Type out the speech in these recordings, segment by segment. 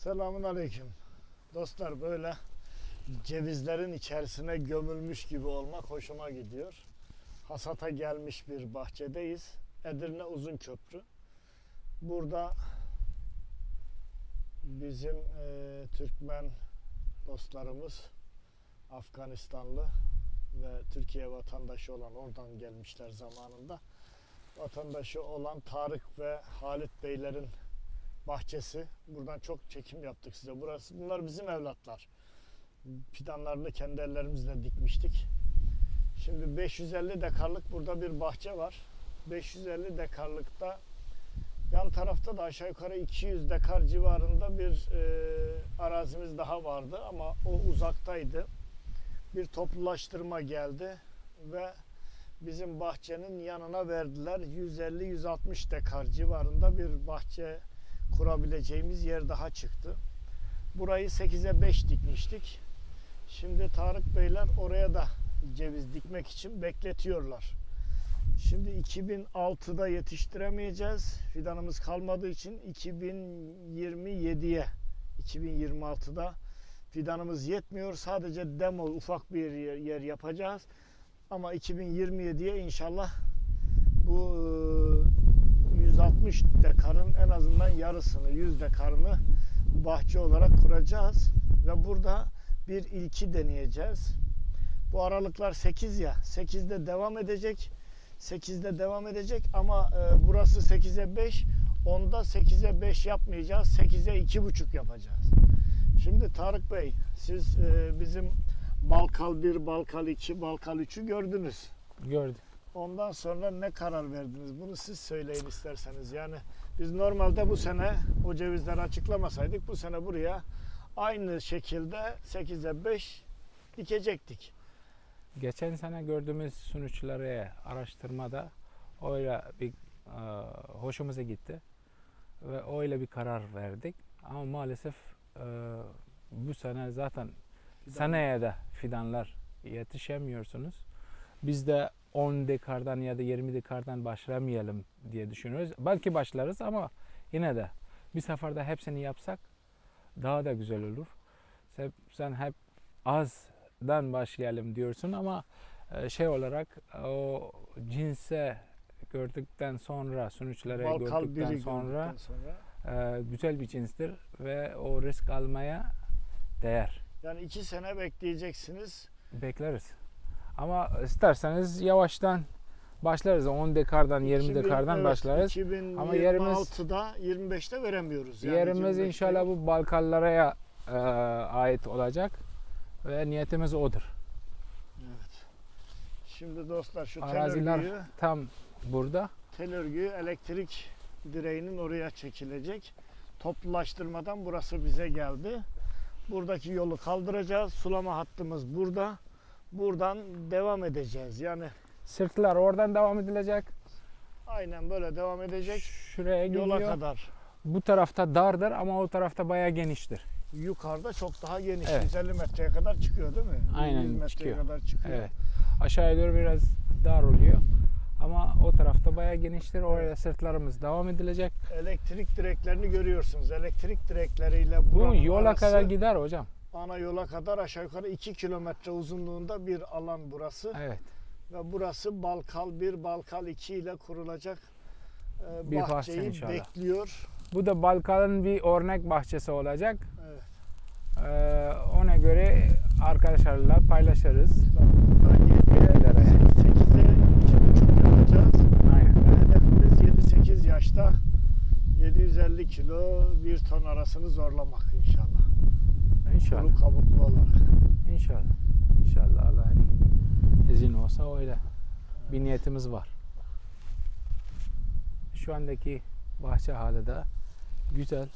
Selamun aleyküm. Dostlar böyle cevizlerin içerisine gömülmüş gibi olmak hoşuma gidiyor. Hasata gelmiş bir bahçedeyiz. Edirne Uzun Köprü. Burada bizim e, Türkmen dostlarımız Afganistanlı ve Türkiye vatandaşı olan oradan gelmişler zamanında. Vatandaşı olan Tarık ve Halit Beylerin bahçesi. Buradan çok çekim yaptık size. Burası bunlar bizim evlatlar. Fidanlarını kendi ellerimizle dikmiştik. Şimdi 550 dekarlık burada bir bahçe var. 550 dekarlıkta yan tarafta da aşağı yukarı 200 dekar civarında bir e, arazimiz daha vardı ama o uzaktaydı. Bir toplulaştırma geldi ve bizim bahçenin yanına verdiler. 150-160 dekar civarında bir bahçe kurabileceğimiz yer daha çıktı. Burayı 8'e 5 dikmiştik. Şimdi Tarık Beyler oraya da ceviz dikmek için bekletiyorlar. Şimdi 2006'da yetiştiremeyeceğiz. Fidanımız kalmadığı için 2027'ye 2026'da fidanımız yetmiyor. Sadece demo ufak bir yer, yer yapacağız. Ama 2027'ye inşallah bu 160 dekarın en azından yarısını, 100 dekarını bahçe olarak kuracağız. Ve burada bir ilki deneyeceğiz. Bu aralıklar 8 ya. 8'de devam edecek. 8'de devam edecek ama e, burası 8'e 5. Onda 8'e 5 yapmayacağız. 8'e 2,5 yapacağız. Şimdi Tarık Bey siz e, bizim Balkal 1, Balkal 2, Balkal 3'ü gördünüz. Gördüm. Ondan sonra ne karar verdiniz? Bunu siz söyleyin isterseniz. Yani biz normalde bu sene o cevizleri açıklamasaydık bu sene buraya aynı şekilde 8'e 5 dikecektik. Geçen sene gördüğümüz sonuçları araştırmada öyle bir e, hoşumuza gitti ve öyle bir karar verdik. Ama maalesef e, bu sene zaten seneye de fidanlar yetişemiyorsunuz. Biz de 10 dekardan ya da 20 dekardan başlamayalım diye düşünüyoruz. Belki başlarız ama yine de bir seferde hepsini yapsak daha da güzel olur. Sen, sen hep azdan başlayalım diyorsun ama e, şey olarak o cinse gördükten sonra sonuçları Balkal gördükten sonra sonra. e, güzel bir cinstir ve o risk almaya değer. Yani iki sene bekleyeceksiniz. Bekleriz. Ama isterseniz yavaştan başlarız. 10 dekardan 20 2000 dekardan evet, başlarız. 2026'da yerimiz- 25'te veremiyoruz. Yani Yerimiz 25'te inşallah bu Balkanlara e, ait olacak ve niyetimiz odur. Evet. Şimdi dostlar şu tel Araziler örgüyü, tam burada. tel örgüyü elektrik direğinin oraya çekilecek. Toplulaştırmadan burası bize geldi. Buradaki yolu kaldıracağız. Sulama hattımız burada. Buradan devam edeceğiz. Yani Sırtlar oradan devam edilecek. aynen böyle devam edecek. Şuraya Yola gidiyor. kadar. Bu tarafta dardır ama o tarafta bayağı geniştir. Yukarıda çok daha geniş. Evet. 150 metreye kadar çıkıyor değil mi? Aynen, 100 metreye çıkıyor. kadar çıkıyor. Evet. Aşağıya doğru biraz dar oluyor. Ama o tarafta bayağı geniştir. Oraya sırtlarımız devam edilecek. Elektrik direklerini görüyorsunuz. Elektrik direkleriyle Bu yola arası kadar gider hocam. Ana yola kadar aşağı yukarı 2 kilometre uzunluğunda bir alan burası. Evet. Ve burası Balkal 1, Balkal 2 ile kurulacak e, Bir bahçe bahçeyi inşallah. bekliyor. Bu da Balkan'ın bir örnek bahçesi olacak. Evet. Ee, ona göre arkadaşlarla paylaşırız. Burada 7'ye, Nereye? 8'e 2,5 yapacağız. Aynen. Hedefimiz 7-8 yaşta 750 kilo 1 ton arasını zorlamak inşallah. İnşallah. Kuru kabuklu olarak. İnşallah. İnşallah Allah'ın izin olsa öyle. Bir niyetimiz var. Şu andaki bahçe hali de güzel.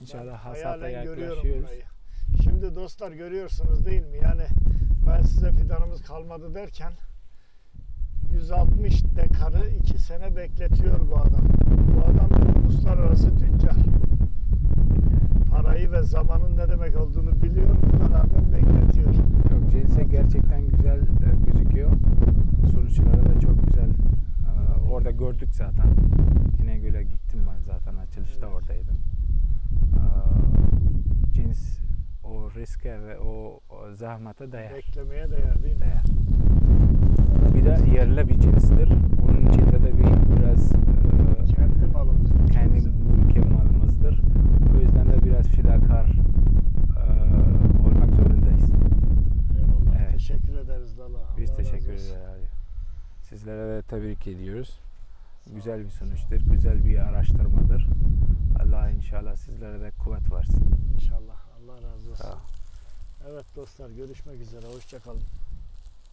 İnşallah hasata yaklaşıyoruz. burayı. Şimdi dostlar görüyorsunuz değil mi? Yani ben size fidanımız kalmadı derken 160 dekarı 2 sene bekletiyor bu adam. Bu adam uluslararası tüccar. Parayı ve zamanın ne demek olduğunu biliyor. Buna rağmen bekletiyor. Yok cinse gerçekten güzel e, gözüküyor. Sonuçları da çok güzel. Ee, orada gördük zaten. İnegöl'e gittim ben zaten açılışta Evet. oradaydım. Ee, riske ve o, o zahmete değer. Beklemeye değer değil mi? değer. Bir de yerli bir cinstir. Onun içinde de bir biraz e, Kendi malımız. kendi ülkemizin. ülke malımızdır. O yüzden de biraz fidakar e, olmak zorundayız. Eyvallah. Evet. Teşekkür ederiz Dala. Biz Allah teşekkür ederiz. Sizlere de tebrik ediyoruz. Güzel bir sonuçtur, güzel bir araştırmadır. Allah inşallah sizlere de kuvvet versin. İnşallah. Allah razı olsun. Sağ. Evet dostlar görüşmek üzere. Hoşçakalın.